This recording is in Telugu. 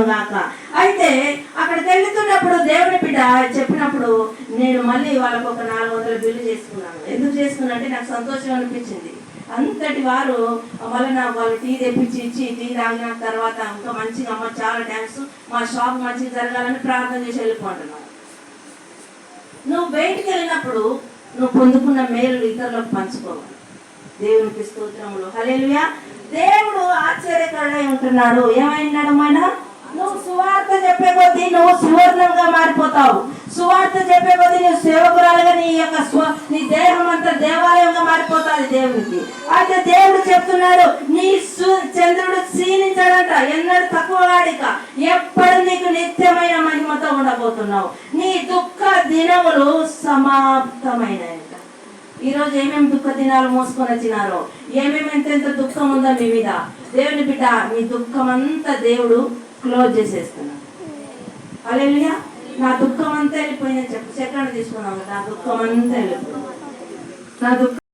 గాక అయితే అక్కడికి వెళ్తున్నప్పుడు దేవుని బిడ్డ చెప్పినప్పుడు నేను మళ్ళీ వాళ్ళకు ఒక నాలుగు వందల బిల్లు చేసుకున్నాను. ఎందుకు చేసుకున్నా అంటే నాకు సంతోషం అనిపించింది. అంతటి వారు మళ్ళీ నాకు వాళ్ళు టీ తెప్పించి ఇచ్చి టీ తాగిన తర్వాత ఇంకా మంచిగా అమ్మ చాలా థ్యాంక్స్ మా షాప్ మంచిగా జరగాలని ప్రార్థన చేసి వెళ్ళిపోతున్నాను. నువ్వు బయటికి వెళ్ళినప్పుడు నువ్వు పొందుకున్న మేలు ఇతరులకు పంచుకోవాలి. దేవునికి స్తోత్రములు. హలేలుయా దేవుడు ఆశ్చర్యకరుడై ఉంటున్నాడు. ఏమైనాడు మన నువ్వు సువర్ణంగా మారిపోతావు. సువార్త చెప్పే కొద్ది నువ్వు సేవకురాలుగా నీ యొక్క స్వ నీ దేహం అంతా దేవాలయంగా మారిపోతాది దేవునికి. అయితే దేవుడు చెప్తున్నాడు నీ సు చంద్రుడు క్షీణించడంట. ఎన్నడూ తక్కువ వాడిక. ఎప్పుడు నీకు నిత్యమైన మహిమతో ఉండబోతున్నావు. నీ దుఃఖ దినములు సమాప్తమైనవి ఈరోజు ఏమేమి దుఃఖ దినాలు మోసుకొని వచ్చినారో ఏమేమి ఎంతెంత దుఃఖం ఉందో మీ మీద. దేవుని బిడ్డ మీ దుఃఖం అంతా దేవుడు క్లోజ్ చేసేస్తున్నాడు. అలా నా దుఃఖం అంతా వెళ్ళిపోయిందని చెప్పి చక్రాన్ని తీసుకున్నాం నా దుఃఖం అంతా వెళ్ళిపోయింది. నా దుఃఖం